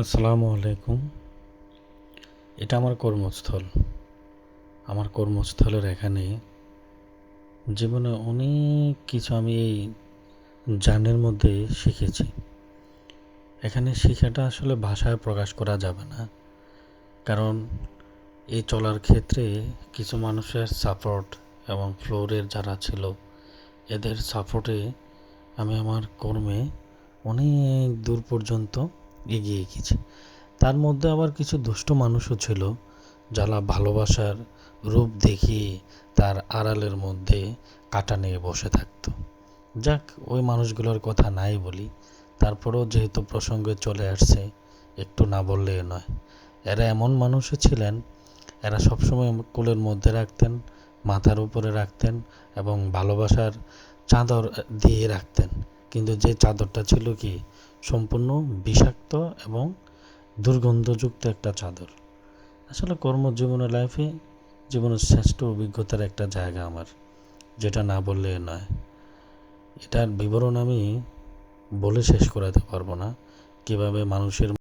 আসসালামু আলাইকুম। এটা আমার কর্মস্থল। আমার কর্মস্থলের এখানে জীবনে অনেক কিছু আমি এই জার্নির মধ্যে শিখেছি। এখানে শিখাটা আসলে ভাষায় প্রকাশ করা যাবে না। কারণ এই চলার ক্ষেত্রে কিছু মানুষের সাপোর্ট এবং ফ্লোরের যারা ছিল, এদের সাপোর্টে আমি আমার কর্মে অনেক দূর পর্যন্ত এগিয়ে গেছে তার মধ্যে আবার কিছু দুষ্ট মানুষও ছিল, যারা ভালোবাসার রূপ দেখিয়ে তার আড়ালের মধ্যে কাটা নিয়ে বসে থাকতো। যাক, ওই মানুষগুলোর কথা নাই বলি। তারপরেও যেহেতু প্রসঙ্গে চলে আসছে, একটু না বললে নয়। এরা এমন মানুষও ছিলেন, এরা সবসময় কোলের মধ্যে রাখতেন, মাথার উপরে রাখতেন এবং ভালোবাসার চাদর দিয়ে রাখতেন। কিন্তু যে চাদরটা ছিল কি সম্পূর্ণ বিষাক্ত এবং দুর্গন্ধযুক্ত একটা চাদর। আসলে কর্মজীবনের লাইফে জীবনের শ্রেষ্ঠ অভিজ্ঞতার একটা জায়গা আমার, যেটা না বললে নয়। এটার বিবরণ আমি বলে শেষ করাতে পারব না। কীভাবে মানুষের